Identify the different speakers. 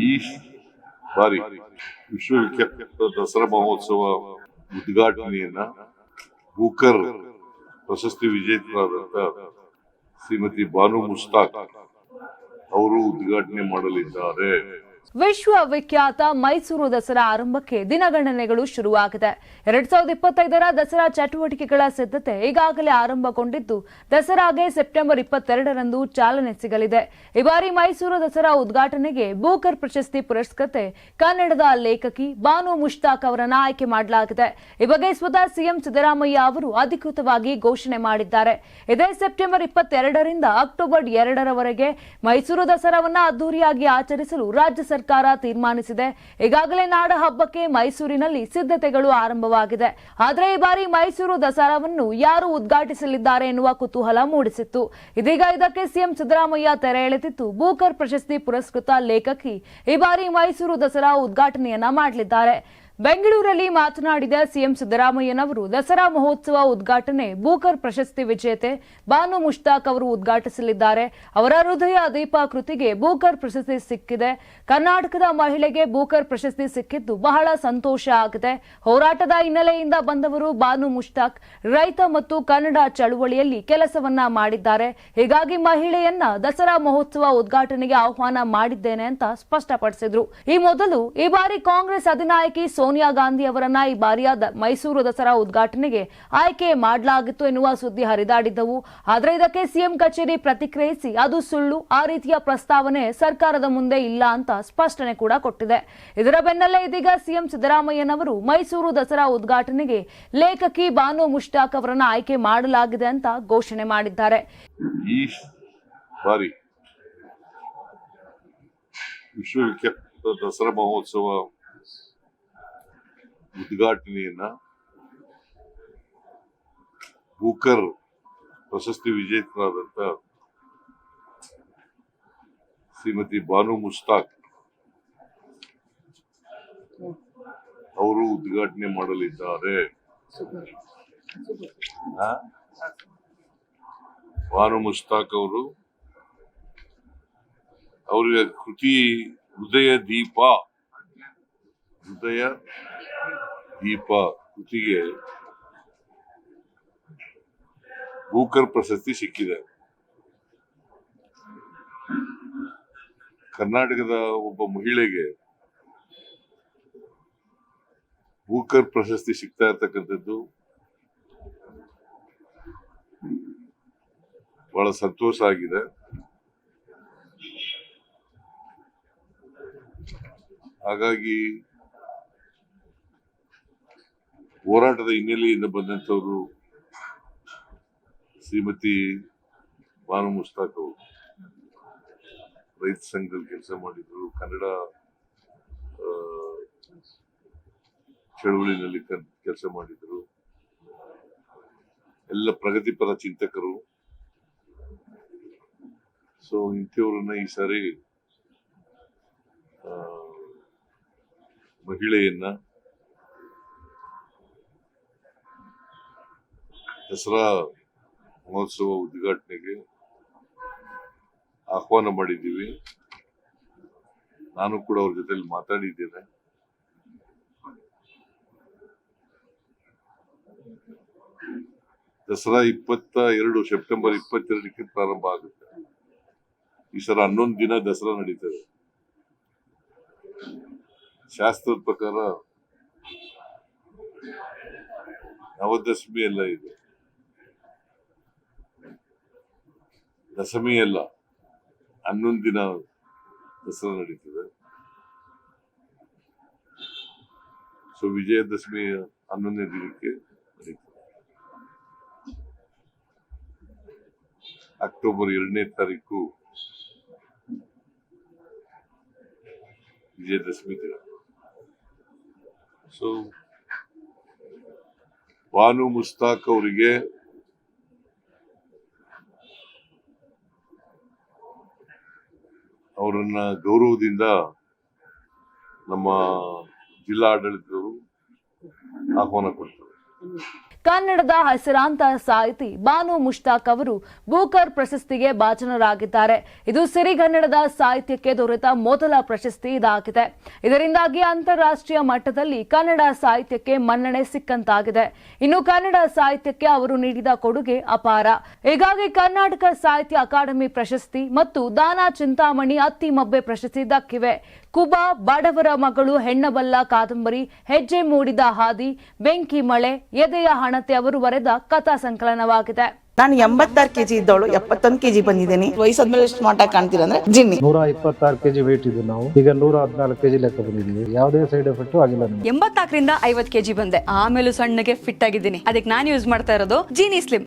Speaker 1: ಈ ಬಾರಿ ವಿಶ್ವವಿಖ್ಯಾತ ದಸರಾ ಮಹೋತ್ಸವ ಉದ್ಘಾಟನೆಯನ್ನ ಬೂಕರ್ ಪ್ರಶಸ್ತಿ ವಿಜೇತರಾದಂತ ಶ್ರೀಮತಿ ಬಾನು ಮುಸ್ತಾಕ್ ಅವರು ಉದ್ಘಾಟನೆ ಮಾಡಲಿದ್ದಾರೆ.
Speaker 2: ವಿಶ್ವವಿಖ್ಯಾತ ಮೈಸೂರು ದಸರಾ ಆರಂಭಕ್ಕೆ ದಿನಗಣನೆಗಳು ಶುರುವಾಗಿದೆ. ಎರಡ್ ಸಾವಿರದ ಇಪ್ಪತ್ತೈದರ ದಸರಾ ಚಟುವಟಿಕೆಗಳ ಸಿದ್ಧತೆ ಈಗಾಗಲೇ ಆರಂಭಗೊಂಡಿದ್ದು, ದಸರಾಗೆ ಸೆಪ್ಟೆಂಬರ್ ಇಪ್ಪತ್ತೆರಡರಂದು ಚಾಲನೆ ಸಿಗಲಿದೆ. ಈ ಬಾರಿ ಮೈಸೂರು ದಸರಾ ಉದ್ಘಾಟನೆಗೆ ಬೂಕರ್ ಪ್ರಶಸ್ತಿ ಪುರಸ್ಕೃತೆ ಕನ್ನಡದ ಲೇಖಕಿ ಬಾನು ಮುಷ್ತಾಕ್ ಅವರನ್ನ ಆಯ್ಕೆ ಮಾಡಲಾಗಿದೆ. ಈ ಬಗ್ಗೆ ಸ್ವತಃ ಸಿಎಂ ಸಿದ್ದರಾಮಯ್ಯ ಅವರು ಅಧಿಕೃತವಾಗಿ ಘೋಷಣೆ ಮಾಡಿದ್ದಾರೆ. ಇದೇ ಸೆಪ್ಟೆಂಬರ್ ಇಪ್ಪತ್ತೆರಡರಿಂದ ಅಕ್ಟೋಬರ್ ಎರಡರವರೆಗೆ ಮೈಸೂರು ದಸರಾವನ್ನ ಅದ್ದೂರಿಯಾಗಿ ಆಚರಿಸಲು ರಾಜ್ಯ ಸರ್ಕಾರ ತೀರ್ಮಾನಿಸಿದೆ. ಈಗಾಗಲೇ ನಾಡ ಹಬ್ಬಕ್ಕೆ ಮೈಸೂರಿನಲ್ಲಿ ಸಿದ್ಧತೆಗಳು ಆರಂಭವಾಗಿದೆ. ಆದರೆ ಈ ಬಾರಿ ಮೈಸೂರು ದಸರಾವನ್ನು ಯಾರು ಉದ್ಘಾಟಿಸಲಿದ್ದಾರೆ ಎನ್ನುವ ಕುತೂಹಲ ಮೂಡಿಸಿತ್ತು. ಇದೀಗ ಇದಕ್ಕೆ ಸಿಎಂ ಸಿದ್ದರಾಮಯ್ಯ ತೆರೆ ಎಳೆದಿತ್ತು. ಬೂಕರ್ ಪ್ರಶಸ್ತಿ ಪುರಸ್ಕೃತ ಲೇಖಕಿ ಈ ಬಾರಿ ಮೈಸೂರು ದಸರಾ ಉದ್ಘಾಟನೆಯನ್ನ ಮಾಡಲಿದ್ದಾರೆ. ಬೆಂಗಳೂರಲ್ಲಿ ಮಾತನಾಡಿದ ಸಿಎಂ ಸಿದ್ದರಾಮಯ್ಯನವರು ದಸರಾ ಮಹೋತ್ಸವ ಉದ್ಘಾಟನೆ, ಬೂಕರ್ ಪ್ರಶಸ್ತಿ ವಿಜೇತೆ ಬಾನು ಮುಷ್ತಾಕ್ ಅವರು ಉದ್ಘಾಟಿಸಲಿದ್ದಾರೆ. ಅವರ ಹೃದಯ ದೀಪ ಕೃತಿಗೆ ಬೂಕರ್ ಪ್ರಶಸ್ತಿ ಸಿಕ್ಕಿದೆ. ಕರ್ನಾಟಕದ ಮಹಿಳೆಗೆ ಬೂಕರ್ ಪ್ರಶಸ್ತಿ ಸಿಕ್ಕಿದ್ದು ಬಹಳ ಸಂತೋಷ ಆಗಿದೆ. ಹೋರಾಟದ ಹಿನ್ನೆಲೆಯಿಂದ ಬಂದವರು ಬಾನು ಮುಷ್ತಾಕ್. ರೈತ ಮತ್ತು ಕನ್ನಡ ಚಳುವಳಿಯಲ್ಲಿ ಕೆಲಸವನ್ನ ಮಾಡಿದ್ದಾರೆ. ಹೀಗಾಗಿ ಮಹಿಳೆಯನ್ನ ದಸರಾ ಮಹೋತ್ಸವ ಉದ್ಘಾಟನೆಗೆ ಆಹ್ವಾನ ಮಾಡಿದ್ದೇನೆ ಅಂತ ಸ್ಪಷ್ಟಪಡಿಸಿದ್ರು. ಈ ಮೊದಲು ಈ ಬಾರಿ ಕಾಂಗ್ರೆಸ್ ಅಧಿನಾಯಕಿ ಸೋನಿಯಾ ಗಾಂಧಿ ಅವರನ್ನ ಈ ಬಾರಿಯ ಮೈಸೂರು ದಸರಾ ಉದ್ಘಾಟನೆಗೆ ಆಯ್ಕೆ ಮಾಡಲಾಗಿತ್ತು ಎನ್ನುವ ಸುದ್ದಿ ಹರಿದಾಡಿದ್ದವು. ಆದರೆ ಇದಕ್ಕೆ ಸಿಎಂ ಕಚೇರಿ ಪ್ರತಿಕ್ರಿಯಿಸಿ ಅದು ಸುಳ್ಳು, ಆ ರೀತಿಯ ಪ್ರಸ್ತಾವನೆ ಸರ್ಕಾರದ ಮುಂದೆ ಇಲ್ಲ ಅಂತ ಸ್ಪಷ್ಟನೆ ಕೂಡ ಕೊಟ್ಟಿದೆ. ಇದರ ಬೆನ್ನಲ್ಲೇ ಇದೀಗ ಸಿಎಂ ಸಿದ್ದರಾಮಯ್ಯನವರು ಮೈಸೂರು ದಸರಾ ಉದ್ಘಾಟನೆಗೆ ಲೇಖಕಿ ಬಾನು ಮುಷ್ತಾಕ್ ಅವರನ್ನ ಆಯ್ಕೆ ಮಾಡಲಾಗಿದೆ ಅಂತ ಘೋಷಣೆ ಮಾಡಿದ್ದಾರೆ.
Speaker 1: ವಿಶ್ವವಿಖ್ಯಾತ ದಸರಾ ಮಹೋತ್ಸವ ಉದ್ಘಾಟನೆಯನ್ನ ಬೂಕರ್ ಪ್ರಶಸ್ತಿ ವಿಜೇತರಾದಂತ ಶ್ರೀಮತಿ ಬಾನು ಮುಸ್ತಾಕ್ ಅವರು ಉದ್ಘಾಟನೆ ಮಾಡಲಿದ್ದಾರೆ? ಬಾನು ಮುಸ್ತಾಕ್ ಅವರು ಅವರಿಗೆ ಕೃತಿ ಹೃದಯ ದೀಪ ಹೃದಯ, ದೀಪ ಕೃತಿಗೆ ಭೂಕರ್ ಪ್ರಶಸ್ತಿ ಸಿಕ್ಕಿದೆ. ಕರ್ನಾಟಕದ ಒಬ್ಬ ಮಹಿಳೆಗೆ ಭೂಕರ್ ಪ್ರಶಸ್ತಿ ಸಿಗ್ತಾ ಇರ್ತಕ್ಕಂಥದ್ದು ಬಹಳ ಸಂತೋಷ ಆಗಿದೆ. ಹಾಗಾಗಿ ಹೋರಾಟದ ಹಿನ್ನೆಲೆಯಿಂದ ಬಂದಂತವರು ಶ್ರೀಮತಿ ಬಾನು ಮುಸ್ತಾಕ್ ಅವರು. ರೈತ ಸಂಘದಲ್ಲಿ ಕೆಲಸ ಮಾಡಿದ್ರು. ಕನ್ನಡ ಚಳುವಳಿನಲ್ಲಿ ಕೆಲಸ ಮಾಡಿದ್ರು. ಎಲ್ಲ ಪ್ರಗತಿಪರ ಚಿಂತಕರು. ಸೊ ಇಂಥವ್ರನ್ನ ಈ ಸಾರಿ ಮಹಿಳೆಯನ್ನ ದಸರಾ ಮಹೋತ್ಸವ ಉದ್ಘಾಟನೆಗೆ ಆಹ್ವಾನ ಮಾಡಿದ್ದೀವಿ. ನಾನು ಕೂಡ ಅವ್ರ ಜೊತೆಲಿ ಮಾತಾಡಿದ್ದೇನೆ. ದಸರಾ ಇಪ್ಪತ್ತ ಎರಡು, ಸೆಪ್ಟೆಂಬರ್ ಇಪ್ಪತ್ತೆರಡಕ್ಕೆ ಪ್ರಾರಂಭ ಆಗುತ್ತೆ. ಈ ಸಲ ಹನ್ನೊಂದು ದಿನ ದಸರಾ ನಡೀತದೆ. ಶಾಸ್ತ್ರದ ಪ್ರಕಾರ ನವದಶಮಿ ಎಲ್ಲ ಇದೆ. ದಶಮಿ ಅಲ್ಲ, ಹನ್ನೊಂದು ದಿನ ದಸರಾ ನಡೀತದೆ. ಸೊ ವಿಜಯದಶಮಿ ಹನ್ನೊಂದನೇ ದಿನಕ್ಕೆ ಅಕ್ಟೋಬರ್ ಎರಡನೇ ತಾರೀಕು ವಿಜಯದಶಮಿ ದಿನ. ಸೊ ಬಾನು ಮುಸ್ತಾಕ್ ಅವರಿಗೆ ಅವರನ್ನ ಗೌರವದಿಂದ ನಮ್ಮ ಜಿಲ್ಲಾ ಆಡಳಿತದವರು ಆಹ್ವಾನ ಕೊಡ್ತಾರೆ.
Speaker 2: ಕನ್ನಡದ ಹೆಸರಾಂತ ಸಾಹಿತಿ ಬಾನು ಮುಷ್ತಾಕ್ ಅವರು ಬೂಕರ್ ಪ್ರಶಸ್ತಿಗೆ ಭಾಜನರಾಗಿದ್ದಾರೆ. ಇದು ಸಿರಿಗನ್ನಡದ ಸಾಹಿತ್ಯಕ್ಕೆ ದೊರೆತ ಮೊದಲ ಪ್ರಶಸ್ತಿ ಇದಾಗಿದೆ. ಇದರಿಂದಾಗಿ ಅಂತಾರಾಷ್ಟ್ರೀಯ ಮಟ್ಟದಲ್ಲಿ ಕನ್ನಡ ಸಾಹಿತ್ಯಕ್ಕೆ ಮನ್ನಣೆ ಸಿಕ್ಕಂತಾಗಿದೆ. ಇನ್ನು ಕನ್ನಡ ಸಾಹಿತ್ಯಕ್ಕೆ ಅವರು ನೀಡಿದ ಕೊಡುಗೆ ಅಪಾರ. ಹೀಗಾಗಿ ಕರ್ನಾಟಕ ಸಾಹಿತ್ಯ ಅಕಾಡೆಮಿ ಪ್ರಶಸ್ತಿ ಮತ್ತು ದಾನ ಚಿಂತಾಮಣಿ ಅತ್ತಿಮಬ್ಬೆ ಪ್ರಶಸ್ತಿ ದಕ್ಕಿವೆ. ಕುಬಾ ಬಡವರ ಮಗಳು ಹೆಣ್ಣಬಲ್ಲ ಕಾದಂಬರಿ ಹೆಜ್ಜೆ ಮೂಡಿದ ಹಾದಿ ಬೆಂಕಿ ಮಳೆ ಎದೆಯ ಹಣತೆ ಅವರು ಬರೆದ ಕಥಾ ಸಂಕಲನವಾಗಿದೆ.
Speaker 3: ನಾನು ಎಂಬತ್ತಾರು ಕೆಜಿ ಇದ್ದವಳು ಎಪ್ಪತ್ತೊಂದು ಕೆಜಿ ಬಂದಿದ್ದೀನಿ. ವಯಸ್ಸಾದ್ಮೇಲೆ ಎಷ್ಟು ಮಾಟ ಆಗಿ ಕಾಣ್ತೀರ ಅಂದ್ರೆ ಜಿನ್ನಿ.
Speaker 4: ನೂರ ಇಪ್ಪತ್ತಾರು ಕೆಜಿ ವೇಟ್ ಇದ್ದು ನಾವು. ಈಗ ನೂರ ಹದಿನಾಲ್ಕು ಕೆಜಿ ಲೆಕ್ಕ ಬಂದಿದ್ದೀವಿ. ಯಾವುದೇ ಸೈಡ್ ಎಫೆಕ್ಟ್ ಆಗಿಲ್ಲ ಎಂಬತ್ತಾಕರಿಂದ
Speaker 5: ಎಂಬತ್ನಾಲ್ಕರಿಂದ ಐವತ್ ಕೆಜಿ ಬಂದೆ. ಆಮೇಲೆ ಸಣ್ಣಗೆ ಫಿಟ್ ಆಗಿದ್ದೀನಿ. ಅದಕ್ಕೆ ನಾನು ಯೂಸ್ ಮಾಡ್ತಾ ಇರೋದು ಜೀನಿ ಸ್ಲಿಮ್